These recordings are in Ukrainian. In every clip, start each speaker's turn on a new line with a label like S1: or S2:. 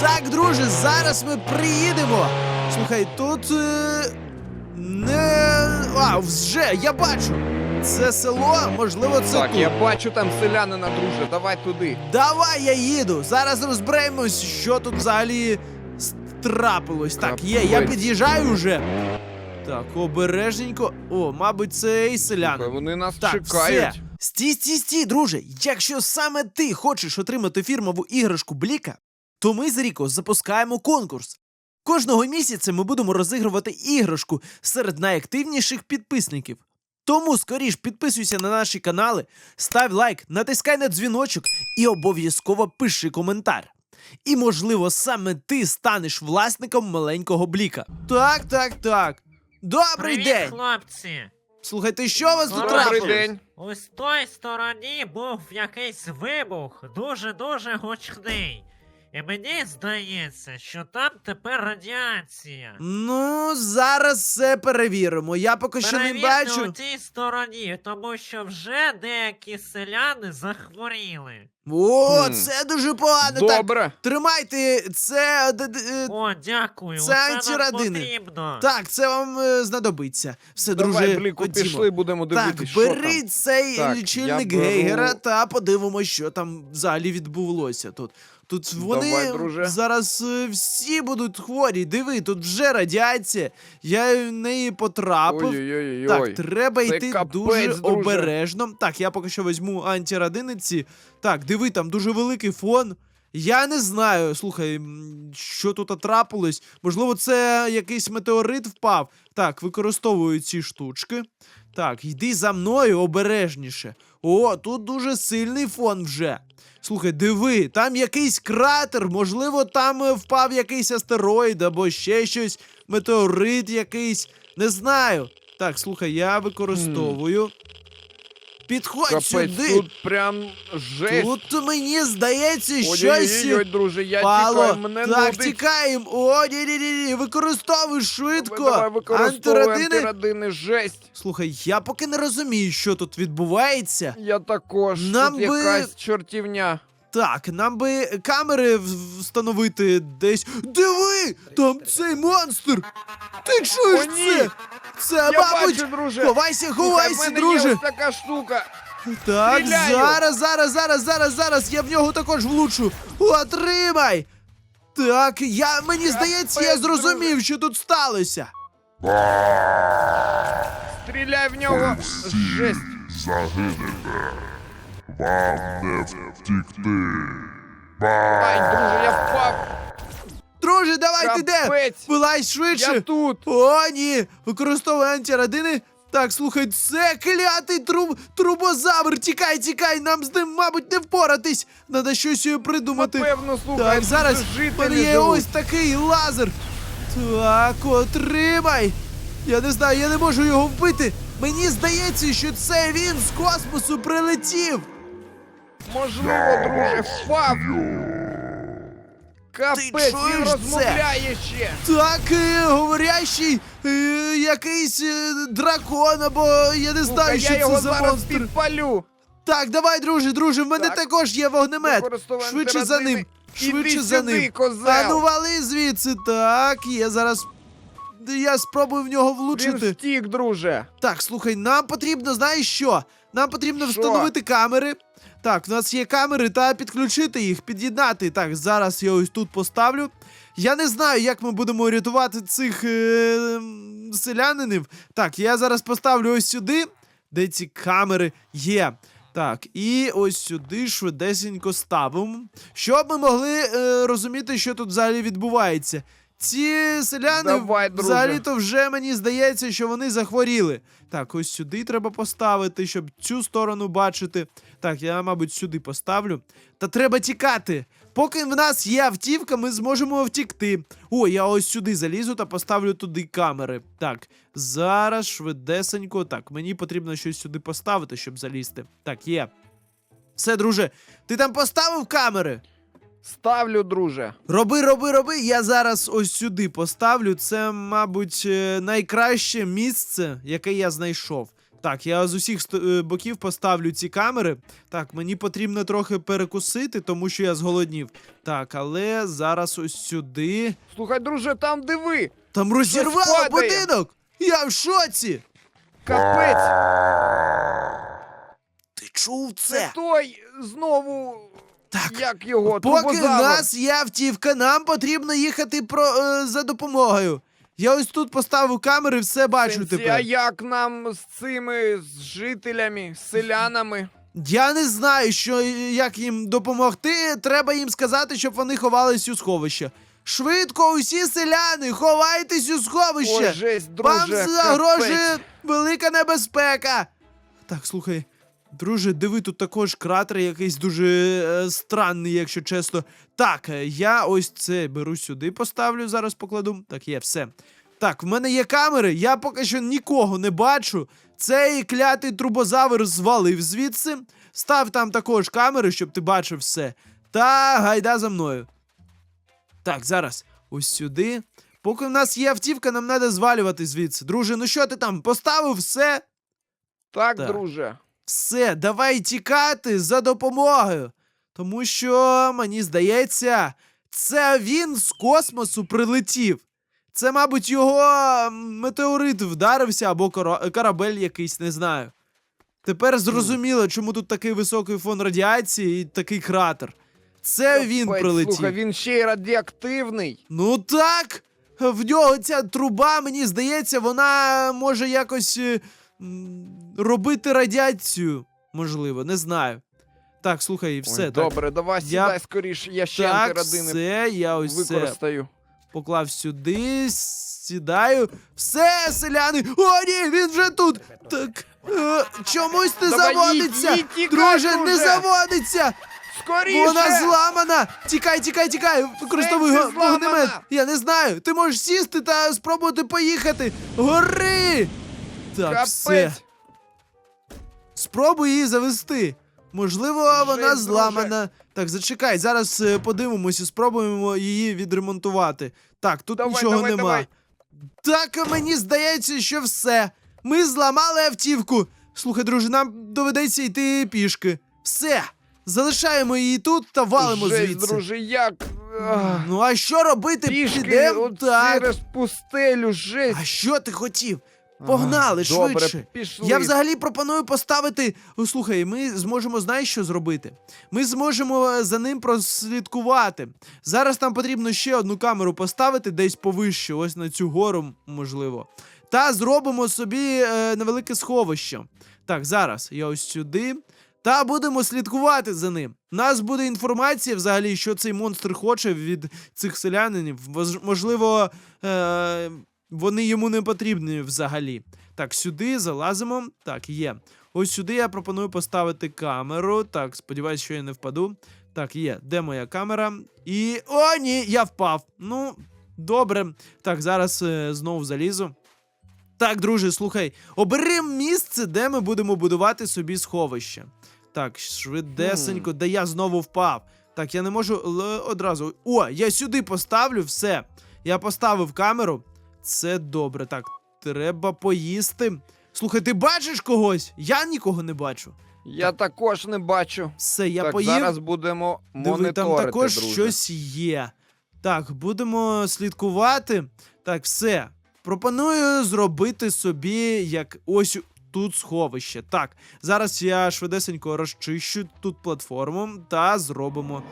S1: Так, друже, зараз ми приїдемо. Слухай, тут. Е... Не. А, вже, я бачу. Це село, можливо, це
S2: Так,
S1: тут.
S2: я бачу там селянина, друже, давай туди.
S1: Давай я їду. Зараз розберемось, що тут взагалі трапилось. Так, є, я під'їжджаю вже. Так, обережненько. О, мабуть, це і.
S2: Слухай, Вони нас
S1: Так,
S2: чекають.
S1: все. Стій, стій, стій, друже. Якщо саме ти хочеш отримати фірмову іграшку Бліка, то ми з Ріко запускаємо конкурс. Кожного місяця ми будемо розігрувати іграшку серед найактивніших підписників. Тому скоріш підписуйся на наші канали, став лайк, натискай на дзвіночок і обов'язково пиши коментар. І, можливо, саме ти станеш власником маленького бліка. Так, так, так. Добрий
S3: Привіт,
S1: день!
S3: хлопці!
S1: Слухайте, що у вас тут
S3: Добрий
S1: трапилось?
S2: день.
S3: Ось в той стороні був якийсь вибух, дуже-дуже гучний. І мені здається, що там тепер радіація.
S1: Ну, зараз все перевіримо. Я поки що не
S3: Перевірте
S1: бачу.
S3: у тій стороні, тому що вже деякі селяни захворіли.
S1: О,
S2: Хм.
S1: це дуже погано. Так,
S2: Добре.
S1: тримайте це. д- д- е,
S3: О, дякую,
S1: Це
S3: це нам
S1: антирадини.
S3: потрібно.
S1: Так, це вам е, знадобиться. Все,
S2: Давай,
S1: друже,
S2: Бліку,
S1: ходімо.
S2: пішли, будемо
S1: Так,
S2: дивитися,
S1: цей
S2: Так,
S1: лічильник
S2: беру-
S1: Гейгера та подивимося, що там взагалі відбулося тут. Тут вони
S2: Давай, друже.
S1: зараз е, всі будуть хворі. Диви, тут вже радіація. Я в неї потрапив.
S2: Ой-ой-ой.
S1: Так, треба
S2: Це
S1: йти
S2: капець,
S1: дуже
S2: друже.
S1: обережно. Так, я поки що візьму антирадиниці. Так, диви, там дуже великий фон. Я не знаю. Слухай, що тут трапилось. Можливо, це якийсь метеорит впав. Так, використовую ці штучки. Так, йди за мною обережніше. О, тут дуже сильний фон вже. Слухай, диви, там якийсь кратер, можливо, там е, впав якийсь астероїд або ще щось, метеорит якийсь. Не знаю. Так, слухай, я використовую. Підходь
S2: Капець,
S1: сюди.
S2: тут прям жесть.
S1: Тут мені здається, щось.
S2: Друже, я
S1: Пало.
S2: тікаю, мене
S1: так,
S2: нудить.
S1: тікаємо. О, ні, ні, ні, ні. Використовуй швидко.
S2: Давай, використовуй
S1: Антирадини.
S2: антирадини, жесть.
S1: Слухай, я поки не розумію, що тут відбувається.
S2: Я також.
S1: Нам
S2: тут
S1: би-
S2: якась чортівня.
S1: Так, нам би камери встановити десь. Диви! Там цей монстр! Ти чуєш
S2: О, ні!
S1: це? Це,
S2: Я
S1: мабуть.
S2: бачу, друже.
S1: Ховайся,
S2: Слухай, в
S1: ховайся,
S2: мене
S1: друже!
S2: Є ось така штука.
S1: Так,
S2: Стріляю!
S1: зараз, зараз, зараз, зараз, зараз. Я в нього також влучу. Отримай! Так, я мені здається, я зрозумів, що тут сталося.
S2: Стріляй в нього. Жесть.
S4: загинете. Вам не втікти.
S2: Ай, друже, я впав.
S1: Друже, давай ти де?
S2: Капець.
S1: Вилазь швидше.
S2: Я тут.
S1: О, ні! Використовуй антирадини. Так, слухай, це клятий труб... трубозавр. Тікай, тікай, нам з ним, мабуть, не впоратись. Надо щось е, придумати.
S2: Напевно, слухай,
S1: так,
S2: тут
S1: зараз
S2: же
S1: в мене є
S2: живуть.
S1: ось такий лазер. Так, отримай. Я не знаю, я не можу його вбити. Мені здається, що це він з космосу прилетів.
S2: Можливо, друже, впав. Капець,
S1: чуєш
S2: він
S1: це?
S2: розмовляє ще.
S1: Так, е, говорящий е, якийсь е, дракон, або я не знаю,
S2: Слухай,
S1: що
S2: я його
S1: за
S2: зараз
S1: монстр.
S2: підпалю.
S1: Так, давай, друже, друже, в мене
S2: Так.
S1: також є вогнемет. Швидше за ним.
S2: Іди
S1: Швидше за
S2: сюди,
S1: ним.
S2: козел.
S1: А ну вали звідси. Так, я зараз. Я спробую в нього
S2: Він
S1: влучити.
S2: втік, друже.
S1: Так, слухай, нам потрібно, знаєш що? Нам потрібно
S2: Що?
S1: встановити камери. Так, в нас є камери та підключити їх, під'єднати. Так, зараз я ось тут поставлю. Я не знаю, як ми будемо рятувати цих е, селянинів. Так, я зараз поставлю ось сюди, де ці камери є. Так, і ось сюди швидесенько ставимо, щоб ми могли е, розуміти, що тут взагалі відбувається. Ці селяни
S2: Давай,
S1: взагалі-то вже мені здається, що вони захворіли. Так, ось сюди треба поставити, щоб цю сторону бачити. Так, я, мабуть, сюди поставлю. Та треба тікати. Поки в нас є автівка, ми зможемо втікти. О, я ось сюди залізу та поставлю туди камери. Так, зараз швидесенько. Так, мені потрібно щось сюди поставити, щоб залізти. Так, є. Все, друже, ти там поставив камери?
S2: Ставлю, друже.
S1: Роби, роби, роби. Я зараз ось сюди поставлю. Це, мабуть, е, найкраще місце, яке я знайшов. Так, я з усіх сто- е, боків поставлю ці камери. Так, мені потрібно трохи перекусити, тому що я зголоднів. Так, але зараз ось сюди.
S2: Слухай, друже, там диви!
S1: Там розірвало будинок! Я в шоці!
S2: Капець!
S1: Ти чув
S2: Це
S1: це?
S2: той знову.
S1: Так.
S2: Як його?
S1: Поки в нас є автівка, нам потрібно їхати про, е, за допомогою. Я ось тут поставив камери, все бачу
S2: Сенсі,
S1: тепер.
S2: А як нам з цими з жителями, з селянами?
S1: Я не знаю, що як їм допомогти. Треба їм сказати, щоб вони ховались у сховище. Швидко, усі селяни, ховайтесь у сховище.
S2: Ой, жесть, друже,
S1: Вам загрожує
S2: капець.
S1: велика небезпека. Так, слухай, друже, диви, тут також кратер якийсь дуже е, странний, якщо чесно. Так, е, я ось це беру сюди, поставлю, зараз покладу. Так, є, все. Так, в мене є камери, я поки що нікого не бачу. Цей клятий трубозавр звалив звідси. Став там також камери, щоб ти бачив все. Та гайда за мною. Так, зараз ось сюди. Поки в нас є автівка, нам треба звалювати звідси. Друже, ну що ти там? Поставив все?
S2: Так,
S1: Так.
S2: друже.
S1: Все, давай тікати за допомогою. Тому що, мені здається, це він з космосу прилетів. Це, мабуть, його метеорит вдарився або корабель якийсь, не знаю. Тепер зрозуміло, чому тут такий високий фон радіації і такий кратер. Це він прилетів.
S2: Слухай, він ще й радіоактивний.
S1: Ну так. В нього ця труба, мені здається, вона може якось е, робити радіацію. Можливо, не знаю. Так, слухай, все.
S2: Ой,
S1: так.
S2: добре, давай
S1: Я-
S2: сідай скоріш, я ще
S1: так,
S2: антирадини
S1: все, я ось
S2: використаю.
S1: поклав сюди, сідаю. Все, селяни! О, ні, він вже тут! Так. Е, чомусь не
S2: Давай,
S1: заводиться!
S2: їдь, їдь,
S1: Друже, не заводиться!
S2: Скоріше!
S1: Вона зламана! Тікай, тікай, тікай! Використовуй вогнемет! Я не знаю! Ти можеш сісти та спробувати поїхати! Гори! Так, все. Спробуй її завести. Можливо, вона
S2: друже.
S1: зламана. Так, зачекай, зараз е, подивимося, спробуємо її відремонтувати. Так, тут
S2: Давай,
S1: нічого
S2: давай,
S1: нема.
S2: давай.
S1: Так, мені здається, що все. Ми зламали автівку. Слухай, друже, нам доведеться йти пішки. Все. Залишаємо її тут та валимо
S2: Жесть,
S1: звідси.
S2: друже, як? Ах,
S1: Ну а що робити?
S2: Пішки
S1: Підемо
S2: от
S1: так.
S2: через пустелю, жесть.
S1: А що ти хотів? Погнали
S2: Ах, добре,
S1: швидше.
S2: пішли.
S1: Я взагалі пропоную поставити. О, слухай, ми зможемо, знаєш, що зробити? Ми зможемо е, за ним прослідкувати. Зараз нам потрібно ще одну камеру поставити десь повище, ось на цю гору, можливо. Та зробимо собі е, невелике сховище. Так, зараз я ось сюди. Та будемо слідкувати за ним. У нас буде інформація взагалі, що цей монстр хоче від цих селянинів. Можливо, е, вони йому не потрібні взагалі. Так, сюди залазимо. Так, є. Ось сюди я пропоную поставити камеру. Так, сподіваюсь, що я не впаду. Так, є. Де моя камера? І. О, ні, я впав. Ну, добре. Так, зараз е, знову залізу. Так, друже, слухай, обери місце, де ми будемо будувати собі сховище. Так, швидесенько, де я знову впав. Так, я не можу л- одразу. О, я сюди поставлю все. Я поставив камеру. Це добре. Так, треба поїсти. Слухай, ти бачиш когось? Я нікого не бачу.
S2: Я також не бачу.
S1: Все, я
S2: так,
S1: поїв.
S2: зараз будемо
S1: Диви, там також
S2: друже.
S1: щось є. Так, будемо слідкувати. Так, все. Пропоную зробити собі як ось тут сховище. Так, зараз я швидесенько розчищу тут платформу та зробимо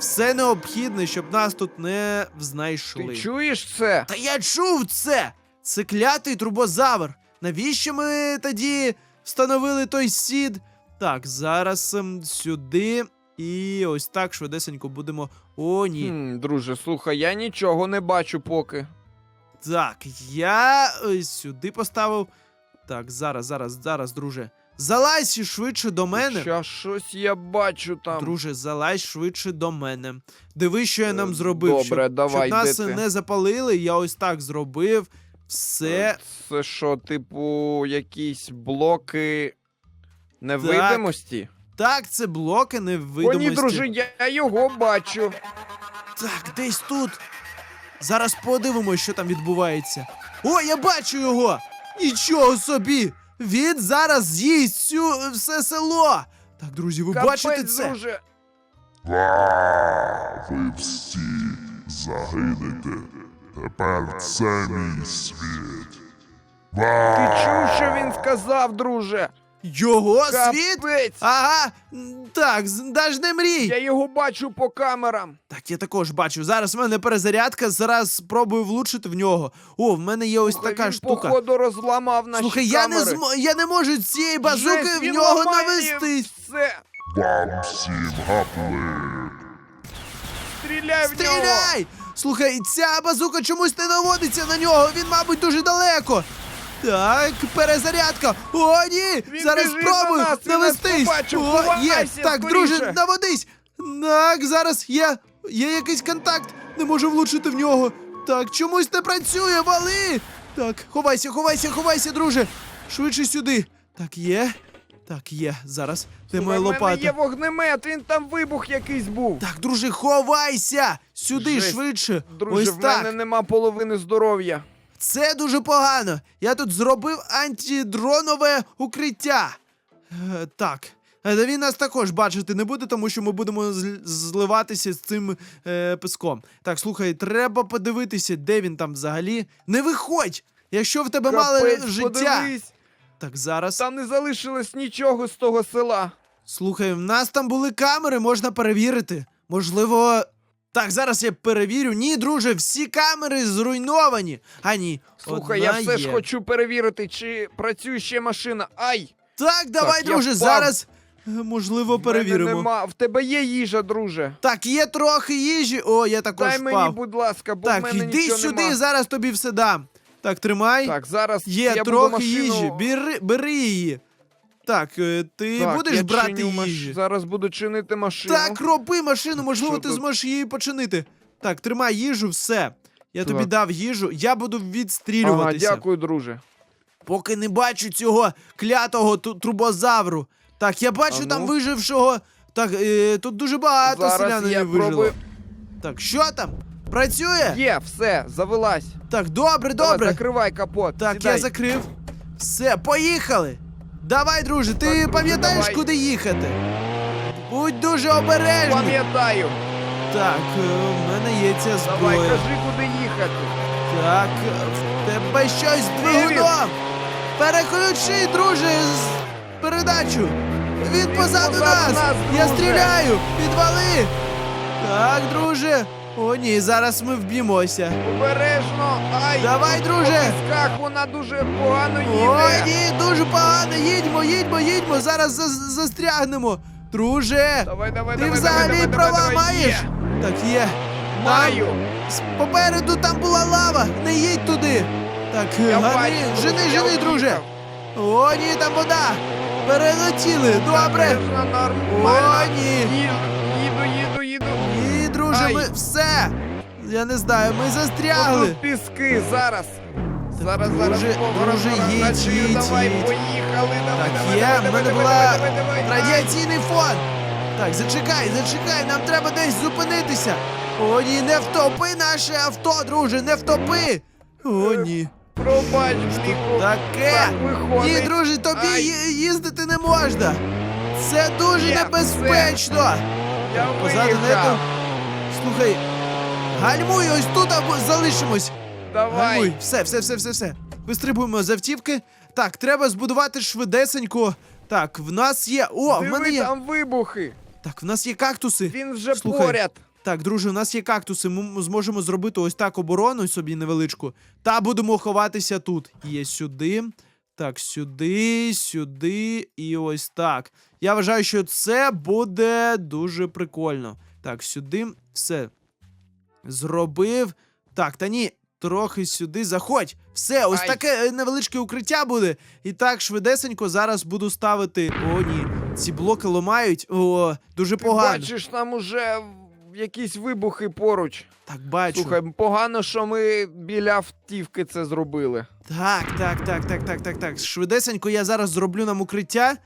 S1: все необхідне, щоб нас тут не знайшли.
S2: Ти чуєш це?
S1: Та я чув це! Це клятий трубозавр. Навіщо ми тоді встановили той сід? Так, зараз ем, сюди. І ось так швидесенько будемо. О, ні.
S2: Хм, друже, слухай, я нічого не бачу поки.
S1: Так, я ось сюди поставив. Так, зараз, зараз, зараз, друже. Залазь швидше до мене.
S2: Ща щось я бачу там.
S1: Друже, залазь швидше до мене. Диви, що я нам
S2: Е,
S1: зробив.
S2: добре,
S1: щоб,
S2: давай,
S1: щоб нас
S2: ти?
S1: не запалили, я ось так зробив. Все.
S2: Це що, типу, якісь блоки невидимості?
S1: Так, це блоки
S2: О,
S1: невидимості.
S2: ні, друже, я його бачу.
S1: Так, десь тут. Зараз подивимось, що там відбувається. О, я бачу його! Нічого собі! Він зараз з'їсть всю все село. Так, друзі, ви бачите це?
S2: друже.
S4: Ва! Ви всі загинете. Тепер це мій світ. Ва!
S2: Ти чув, що він сказав, друже?
S1: Його світ?
S2: Капець.
S1: Ага, так, даж не мрій.
S2: Я його бачу по камерам.
S1: Так, я також бачу. Зараз в мене перезарядка, зараз спробую влучити в нього. О, в мене є ось
S2: Слухай,
S1: така
S2: він,
S1: штука.
S2: походу розламав наші
S1: Слухай, я не змо... я не можу цієї базуки
S2: Жесть,
S1: в
S2: він
S1: нього
S2: ламає
S1: навестись.
S2: Все.
S4: Вам всім гаплик.
S2: Стріляй в нього.
S1: Стріляй! Слухай, ця базука чомусь не наводиться на нього. Він, мабуть, дуже далеко. Так, перезарядка. О, ні!
S2: Він
S1: зараз
S2: біжить
S1: спробую
S2: на нас, він нас
S1: навестись.
S2: побачив,
S1: О, є!
S2: ховайся,
S1: Так, друже, наводись! Так, зараз є. Є якийсь контакт. Не можу влучити в нього. Так, чомусь не працює, вали! Так, ховайся, ховайся, ховайся, друже. Швидше сюди. Так, є. Так, є. Зараз. Де моя
S2: в мене
S1: лопата?
S2: є вогнемет, він там вибух якийсь був.
S1: Так, друже, ховайся! Сюди
S2: Жесть.
S1: швидше.
S2: Друже,
S1: Ось
S2: в
S1: так.
S2: мене нема половини здоров'я.
S1: Це дуже погано. Я тут зробив антидронове укриття. Е, так. Е, Він нас також бачити не буде, тому що ми будемо зливатися з цим е, песком. Так, слухай, треба подивитися, де він там взагалі. Не виходь! Якщо в тебе мало
S2: Капець,
S1: життя.
S2: подивись,
S1: Так, зараз.
S2: там не залишилось нічого з того села.
S1: Слухай, в нас там були камери, можна перевірити. Можливо. Так, зараз я перевірю. Ні, друже, всі камери зруйновані. А ні.
S2: Слухай, я все
S1: є.
S2: ж хочу перевірити, чи працює ще машина. Ай!
S1: Так, давай,
S2: Так,
S1: друже, зараз е, можливо
S2: в мене
S1: перевіримо.
S2: Нема. В тебе є їжа, друже.
S1: Так, є трохи їжі. О, я також
S2: Дай
S1: впав.
S2: мені, будь ласка, бо в
S1: так,
S2: мене
S1: йди
S2: нічого
S1: сюди,
S2: нема.
S1: зараз тобі все дам. Так, тримай.
S2: Так, зараз
S1: є
S2: я
S1: трохи
S2: буду машину...
S1: їжі. Бери, бери її. Так, е, ти
S2: Так,
S1: будеш
S2: я
S1: брати
S2: чиню маш-
S1: їжі.
S2: Зараз буду чинити машину.
S1: Так, роби машину, можливо,
S2: Що
S1: ти
S2: тут?
S1: зможеш її починити. Так, тримай їжу, все. Я тобі
S2: Так.
S1: дав їжу, я буду
S2: Ага,
S1: відстрілюватися.
S2: дякую, друже.
S1: Поки не бачу цього клятого ту- трубозавру. Так, я бачу
S2: А
S1: там
S2: ну.
S1: вижившого. Так, е, тут дуже багато
S2: Зараз
S1: селянинів
S2: я
S1: вижило.
S2: пробую.
S1: Так, що там? Працює?
S2: Є, все, завелась.
S1: Так, добре,
S2: Давай,
S1: добре.
S2: закривай капот.
S1: Так,
S2: сідай.
S1: я закрив. Все, поїхали. Давай, друже, ти
S2: Так,
S1: пам'ятаєш,
S2: давай.
S1: куди їхати? Будь дуже обережний.
S2: Пам'ятаю.
S1: Так, е, в мене є ця
S2: Давай,
S1: зброя.
S2: кажи, куди їхати.
S1: Так, е, в тебе щось з двигуном. Переключи, друже, з- передачу. Він позаду
S2: позаду
S1: нас.
S2: нас,
S1: Я
S2: друже.
S1: стріляю. Підвали. Так, друже. О, ні, зараз ми вб'ємося.
S2: Обережно. Ай,
S1: Давай, друже.
S2: по вона дуже погано
S1: О,
S2: їде.
S1: ні, дуже погано. Їдьмо, їдьмо, їдьмо. Зараз за- застрягнемо. Друже,
S2: Давай, давай,
S1: ти
S2: давай,
S1: взагалі
S2: давай,
S1: права
S2: давай,
S1: маєш?
S2: Є.
S1: Так, є.
S2: Маю.
S1: Попереду там була лава. Не їдь туди. Так, гани, жени, жени, друже. О, ні, там вода. Перелетіли. Добре. О, ні.
S2: Їду, їду,
S1: друже,
S2: Ай.
S1: ми все. Я не знаю, ми застрягли.
S2: Тут піски, зараз. Зараз,
S1: друже,
S2: зараз,
S1: друже,
S2: поворот,
S1: їдь, їдь,
S2: Давай,
S1: їдь.
S2: поїхали, давай,
S1: Так,
S2: давай,
S1: є,
S2: давай,
S1: в мене
S2: давай,
S1: була
S2: давай, давай, давай.
S1: радіаційний фон. Так, зачекай, зачекай, нам треба десь зупинитися. О, ні, не втопи наше авто, друже, не втопи. О, ні.
S2: Пробач, Бліку.
S1: Таке.
S2: Так виходить.
S1: Ні, друже, тобі
S2: Ай.
S1: ї- їздити не можна. Це дуже
S2: Є,
S1: небезпечно.
S2: Я
S1: Позаду
S2: виїхав.
S1: нету. Слухай, гальмуй, ось тут або залишимось.
S2: Давай.
S1: Гальмуй, все, все, все, все, все. Вистрибуємо з автівки. Так, треба збудувати швидесенько. Так, в нас є. О, в мене є.
S2: там вибухи.
S1: Так, в нас є кактуси.
S2: Він вже
S1: Слухай,
S2: поряд.
S1: Так, друже, у нас є кактуси. Ми зможемо зробити ось так оборону собі невеличку. Та будемо ховатися тут. Є сюди. Так, сюди, сюди і ось так. Я вважаю, що це буде дуже прикольно. Так, сюди все. Зробив. Так, та ні, трохи сюди заходь. Все, ось
S2: Ай.
S1: таке е, невеличке укриття буде. І так, швидесенько зараз буду ставити. О, ні. Ці блоки ламають. О, дуже
S2: Ти
S1: погано.
S2: бачиш, там уже якісь вибухи поруч.
S1: Так, бачу.
S2: Слухай, погано, що ми біля автівки це зробили.
S1: Так, так, так, так, так, так, так. Швидесенько я зараз зроблю нам укриття.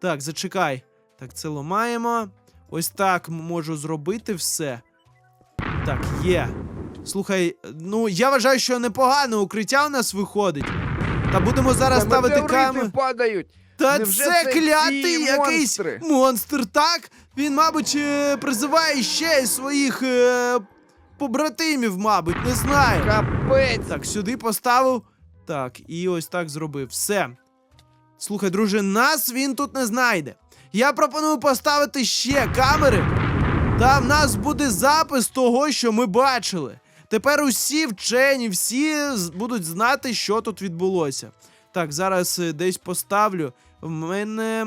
S1: Так, зачекай. Так, це ламаємо. Ось так можу зробити все. Так, є. Слухай, ну я вважаю, що непогане укриття у нас виходить. Та будемо зараз
S2: Та
S1: ставити камеру.
S2: падають.
S1: Та
S2: Невже
S1: це
S2: це
S1: клятий
S2: ці
S1: якийсь
S2: монстри?
S1: монстр, так? Він, мабуть, е, призиває ще й своїх е, побратимів, мабуть, не знаю.
S2: Капець.
S1: Так, сюди поставив. Так, і ось так зробив. Все. Слухай, друже, нас він тут не знайде. Я пропоную поставити ще камери. Та в нас буде запис того, що ми бачили. Тепер усі вчені, всі будуть знати, що тут відбулося. Так, зараз е, десь поставлю. В мене.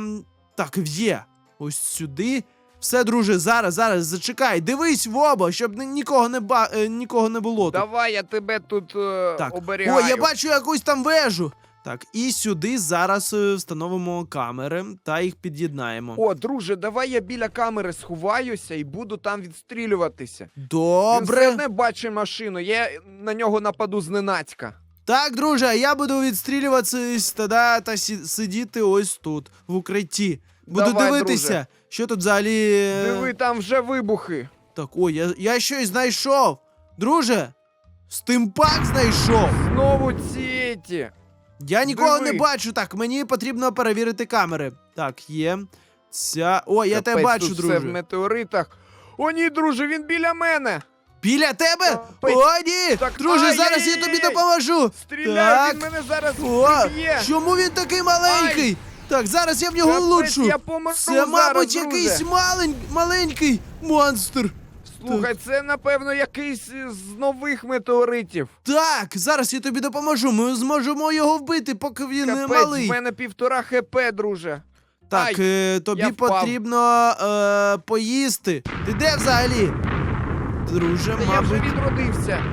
S1: Так, є. Ось сюди. Все, друже, зараз, зараз, зачекай. Дивись в оба, щоб нікого не ба... е, нікого не було. тут.
S2: Давай я тебе тут е,
S1: Так.
S2: оберігаю.
S1: О, я бачу якусь там вежу. Так, і сюди зараз е, встановимо камери та їх під'єднаємо.
S2: О, друже, давай я біля камери сховаюся і буду там відстрілюватися. Він все
S1: Добре.
S2: одне бачить машину, я на нього нападу зненацька.
S1: Так, друже, я буду відстрілюватися та, та сидіти ось тут, в укритті. Буду
S2: Давай,
S1: дивитися,
S2: друже.
S1: що тут взагалі. е,
S2: Диви, там вже вибухи.
S1: Так, ой, я, я щось знайшов. Друже, стимпак знайшов.
S2: Знову ці.
S1: Я нікого
S2: Диви.
S1: не бачу. Так, мені потрібно перевірити камери. Так, є. Ця. О, я тебе
S2: Капець,
S1: бачу,
S2: тут
S1: друже.
S2: все в метеоритах. О, ні, друже, він біля мене.
S1: Біля тебе?
S2: Капець.
S1: О, ні!
S2: Так,
S1: Друже,
S2: ай,
S1: зараз я
S2: ай,
S1: тобі
S2: ай.
S1: допоможу.
S2: Стріляй,
S1: Так.
S2: він мене зараз
S1: О,
S2: вб'є.
S1: чому він такий маленький? Так, зараз я в нього
S2: Капець,
S1: влучу.
S2: я помру
S1: Це,
S2: зараз,
S1: мабуть,
S2: друже.
S1: якийсь малень... маленький монстр.
S2: Слухай, це напевно якийсь з нових метеоритів.
S1: Так, зараз я тобі допоможу. Ми зможемо його вбити, поки він не
S2: Капець,
S1: малий.
S2: в мене півтора хп, друже.
S1: Так,
S2: Ай,
S1: е, тобі
S2: я впав.
S1: потрібно е, поїсти. Ти де взагалі? Друже,
S2: Та я вже
S1: мабуть.
S2: відродився.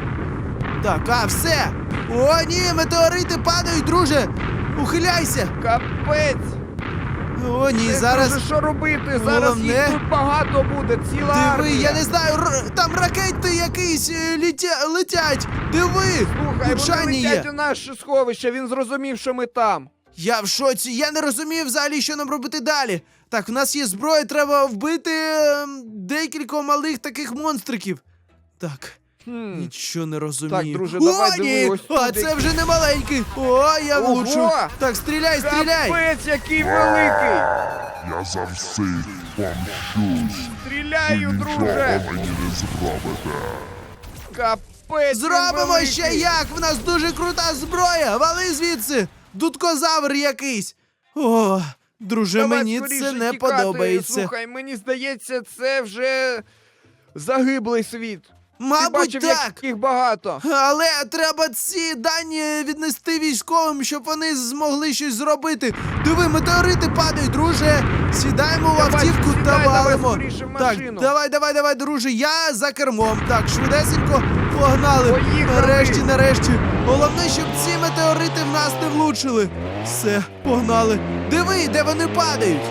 S1: Так, а, все. О, ні, метеорити падають, друже. Ухиляйся.
S2: Капець.
S1: О, ні,
S2: Це,
S1: зараз.
S2: Друже, що робити? Зараз
S1: Головне-
S2: їх тут багато буде, ціла
S1: Диви,
S2: армія.
S1: я не знаю, р- там ракети якісь е, літя... летять. Диви,
S2: Слухай,
S1: влучання
S2: вони
S1: є.
S2: летять у наше сховище, він зрозумів, що ми там.
S1: Я в шоці, я не розумію взагалі, що нам робити далі. Так, в нас є зброя, треба вбити ем, декілька малих таких монстриків. Так,
S2: Хм.
S1: нічого не розумію.
S2: Так, друже,
S1: О, ні!
S2: диви, ось
S1: А це вже не маленький. О, я
S2: Ого!
S1: влучу. Так, стріляй, стріляй.
S2: Капець, який великий!
S4: Я за всіх помщусь.
S2: Стріляю,
S4: нічого
S2: друже!
S4: мені не зробите.
S2: Капець! він
S1: Зробимо
S2: великий.
S1: ще як! В нас дуже крута зброя! Вали звідси! Дудкозавр якийсь! О, друже,
S2: Давай
S1: мені
S2: скоріше
S1: це не
S2: тікати.
S1: подобається.
S2: Слухай, мені здається, це вже загиблий світ. Ти
S1: Мабуть,
S2: бачив,
S1: так.
S2: як їх багато.
S1: Але треба ці дані віднести військовим, щоб вони змогли щось зробити. Диви, метеорити падають, друже. Сідаємо в
S2: Давай,
S1: автівку та
S2: сідай, давай
S1: валимо.
S2: скоріше в
S1: Так,
S2: машину.
S1: давай, давай, давай, друже. Я за кермом. Так, швидесенько погнали.
S2: Поїхали.
S1: Нарешті, нарешті. Головне, щоб ці метеорити в нас не влучили. Все, погнали. Диви, де вони падають.